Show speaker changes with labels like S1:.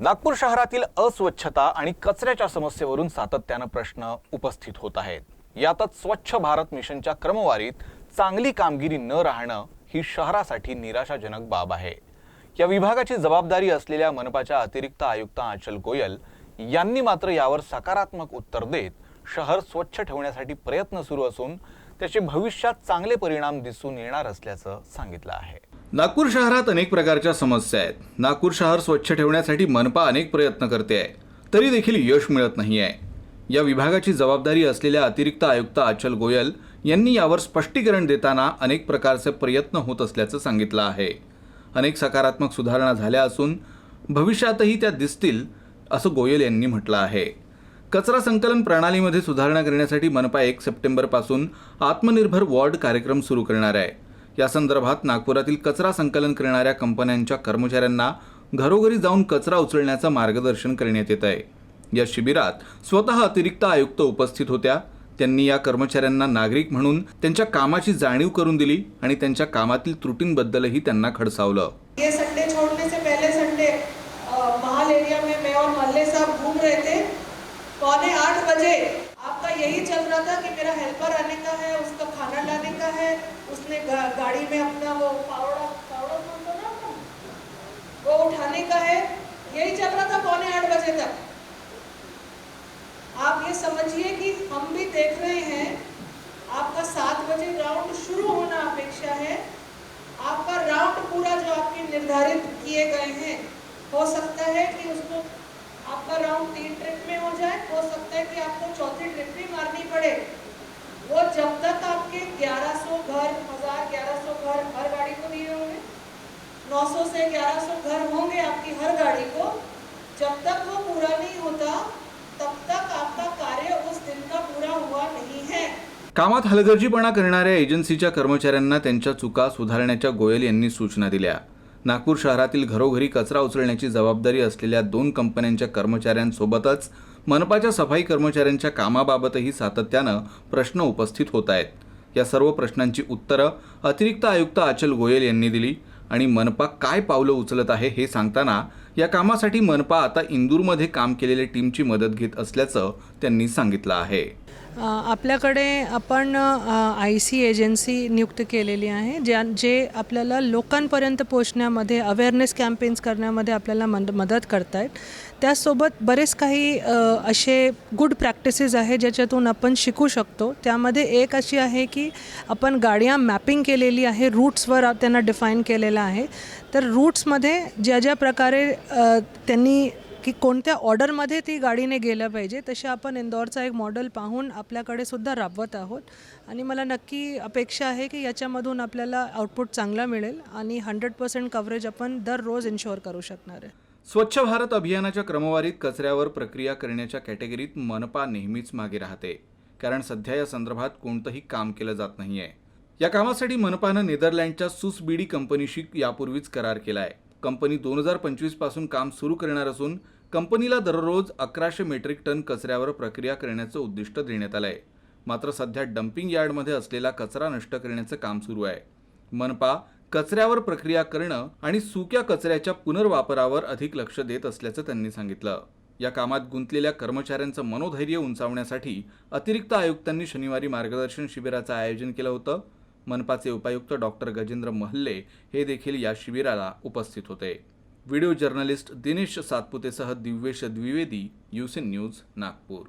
S1: नागपूर शहरातील अस्वच्छता आणि कचऱ्याच्या समस्येवरून सातत्यानं प्रश्न उपस्थित होत आहेत. यातच स्वच्छ भारत मिशनच्या क्रमवारीत चांगली कामगिरी न राहणं ही शहरासाठी निराशाजनक बाब आहे. या विभागाची जबाबदारी असलेल्या मनपाच्या अतिरिक्त आयुक्त आंचल गोयल यांनी मात्र यावर सकारात्मक उत्तर देत शहर स्वच्छ ठेवण्यासाठी प्रयत्न सुरू असून त्याचे भविष्यात चांगले परिणाम दिसून येणार असल्याचं सांगितलं आहे.
S2: नागपूर शहरात अनेक प्रकारच्या समस्या आहेत. नागपूर शहर स्वच्छ ठेवण्यासाठी मनपा अनेक प्रयत्न करते आहे. तरी देखील यश मिळत नाही आहे. या विभागाची जबाबदारी असलेल्या अतिरिक्त आयुक्त अचल गोयल यांनी यावर स्पष्टीकरण देताना अनेक प्रकारचे प्रयत्न होत असल्याचं सांगितलं आहे. अनेक सकारात्मक सुधारणा झाल्या असून भविष्यातही त्या दिसतील असं गोयल यांनी म्हटलं आहे. कचरा संकलन प्रणालीमध्ये सुधारणा करण्यासाठी मनपा एक सप्टेंबरपासून आत्मनिर्भर वॉर्ड कार्यक्रम सुरू करणार आहे. या संदर्भात नागपुरातील कचरा संकलन करणाऱ्या कंपन्यांच्या कर्मचाऱ्यांना घरोघरी जाऊन कचरा उचलण्याचं मार्गदर्शन करण्यात येत आहे. या शिबिरात स्वतः अतिरिक्त आयुक्त उपस्थित होत्या. त्यांनी या कर्मचाऱ्यांना नागरिक म्हणून त्यांच्या कामाची जाणीव करून दिली आणि त्यांच्या कामातील त्रुटींबद्दलही त्यांना खडसावलं.
S3: ये संडे छोड़ने से पहले संडे महाल एरिया में मैं और मल्ले साहब घूम रहे थे। पौने आठ बजे यही चल रहा था कि मेरा हेल्पर आने का है, उसका खाना लाने का है, उसने गाड़ी में अपना वो पावड़ा पावड़ा बोलते ना वो उठाने का है। यही चल रहा था पौने आठ बजे तक। आप ये समझिए कि हम भी देख रहे हैं, आपका सात बजे राउंड शुरू होना अपेक्षा है। आपका राउंड पूरा जो आपके निर्धारित किए गए हैं, हो सकता है कि उसको आपका राउंड तीन ट्रिप में हो जाए हो आपको चौथी ट्रिप भी मारनी पड़े। वो जब तक आपके 1100 घर हजार 1100 घर हर गाड़ी को दिए होंगे 900 से 1100 घर होंगे आपकी हर गाड़ी को जब तक वो पूरा नहीं होता तब तक आपका कार्य उस दिन का पूरा हुआ नहीं है।
S2: कामात हलगर्जीपणा करणाऱ्या एजन्सीच्या कर्मचाऱ्यांना त्यांच्या चुका सुधारण्याच्या गोयल यांनी सूचना दिल्या. नागपूर शहरातील घरोघरी कचरा उचलण्याची जबाबदारी असलेल्या दोन कंपन्यांच्या कर्मचाऱ्यांसोबतच मनपाच्या सफाई कर्मचाऱ्यांच्या कामाबाबतही सातत्यानं प्रश्न उपस्थित होत आहेत. या सर्व प्रश्नांची उत्तरं अतिरिक्त आयुक्त अचल गोयल यांनी दिली आणि मनपा काय पावलं उचलत आहे हे सांगताना या कामासाठी मनपा आता इंदूरमध्ये काम केलेल्या टीमची मदत घेत असल्याचं त्यांनी सांगितलं आहे.
S4: आपल्याकडे आपण आय सी एजन्सी नियुक्त केलेली आहे ज्या जे आपल्याला लोकांपर्यंत पोचण्यामध्ये अवेअरनेस कॅम्पेन्स करण्यामध्ये आपल्याला मद मदत करत आहेत त्याचसोबत बरेच काही असे गुड प्रॅक्टिसेस आहे ज्याच्यातून आपण शिकू शकतो. त्यामध्ये एक अशी आहे की आपण गाड्या मॅपिंग केलेली आहे रूट्सवर त्यांना डिफाईन केलेलं आहे. तर रूट्समध्ये ज्या ज्या प्रकारे त्यांनी की कोणत्या ऑर्डरमध्ये ती गाडीने गेलं पाहिजे तसे आपण इंदौरचा एक मॉडेल पाहून आपल्याकडे सुद्धा राबवत आहोत. आणि मला नक्की अपेक्षा आहे की याच्यामधून आपल्याला आउटपुट चांगला मिळेल आणि हंड्रेड पर्सेंट कव्हरेज आपण दररोज इन्शुअर करू शकणार आहे.
S2: स्वच्छ भारत अभियानाच्या क्रमवारीत कचऱ्यावर प्रक्रिया करण्याच्या कॅटेगरीत मनपा नेहमीच मागे राहते. कारण सध्या या संदर्भात कोणतंही काम केलं जात नाही आहे या कामासाठी मनपानं नेदरलँडच्या सुसबीडी कंपनीशी यापूर्वीच करार केला आहे कंपनी दोन हजार पंचवीसपासून काम सुरू करणार असून कंपनीला दररोज अकराशे मेट्रिक टन कचऱ्यावर प्रक्रिया करण्याचं उद्दिष्ट देण्यात आलं आहे मात्र सध्या डम्पिंग यार्डमध्ये असलेला कचरा नष्ट करण्याचं काम सुरू आहे. मनपा कचऱ्यावर प्रक्रिया करणं आणि सुक्या कचऱ्याच्या पुनर्वापरावर अधिक लक्ष देत असल्याचं त्यांनी सांगितलं. या कामात गुंतलेल्या कर्मचाऱ्यांचं मनोधैर्य उंचावण्यासाठी अतिरिक्त आयुक्तांनी शनिवारी मार्गदर्शन शिबिराचं आयोजन केलं होतं. मनपाचे उपायुक्त डॉक्टर गजेंद्र महल्ले हे देखील या शिबिराला उपस्थित होते. व्हिडिओ जर्नलिस्ट दिनेश सातपुतेसह दिव्येश द्विवेदी युसेन न्यूज नागपूर.